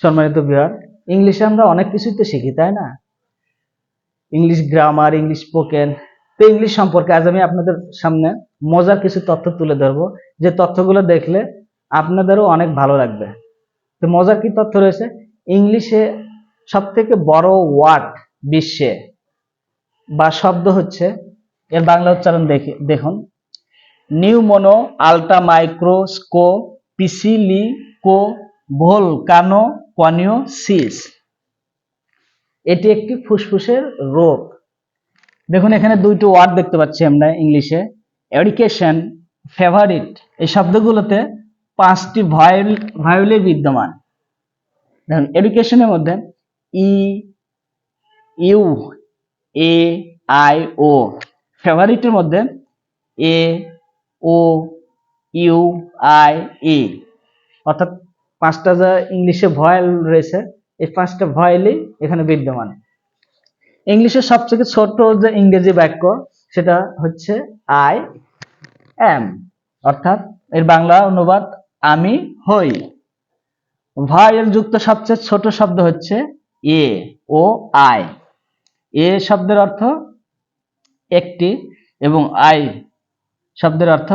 সম্মানিত বিহার ইংলিশে আমরা অনেক কিছুই তো শিখি, তাই না? ইংলিশ গ্রামার ইংলিশ স্পোকেন তো ইংলিশ সম্পর্কে আজ আমি আপনাদের সামনে মজার কিছু তথ্য তুলে ধরবো, যে তথ্যগুলো দেখলে আপনাদেরও অনেক ভালো লাগবে। তো মজার কি তথ্য রয়েছে? ইংলিশে সব থেকে বড় ওয়ার্ড বিশ্বে বা শব্দ হচ্ছে, এর বাংলা উচ্চারণ দেখি, দেখুন। নিউমোনো আলটা মাইক্রোস্কো পিসিলিকো ভোলকানো কনিও সিস। এটি একটি ফুসফুসের রোগ। দেখুন, এখানে দুইটি ওয়ার্ড দেখতে পাচ্ছি আমরা ইংলিশে। Education favourite. এই শব্দগুলোতে পাঁচটি ভয়েল, ভায়োলে বিদ্যমান। দেখুন এডুকেশনের মধ্যে ই, ইউ, এ, আই, ও। ফেভারিটের মধ্যে এ, ও, ইউ, আই ই অর্থাৎ পাঁচটা যা ইংলিশে ভয়েল রয়েছে, এই পাঁচটা ভয়েলই এখানে বিদ্যমান। ইংলিশের সবথেকে ছোট যে ইংরেজি বাক্য, সেটা হচ্ছে আই এম অর্থাৎ এর বাংলা অনুবাদ, আমি হই। ভয়েল যুক্ত সবচেয়ে ছোট শব্দ হচ্ছে এ ও আই এ শব্দের অর্থ একটি এবং আই শব্দের অর্থ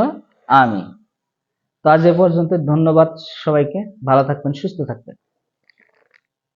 আমি। তো আজ এ পর্যন্ত ধন্যবাদ সবাইকে। ভালো থাকবেন সুস্থ থাকবেন।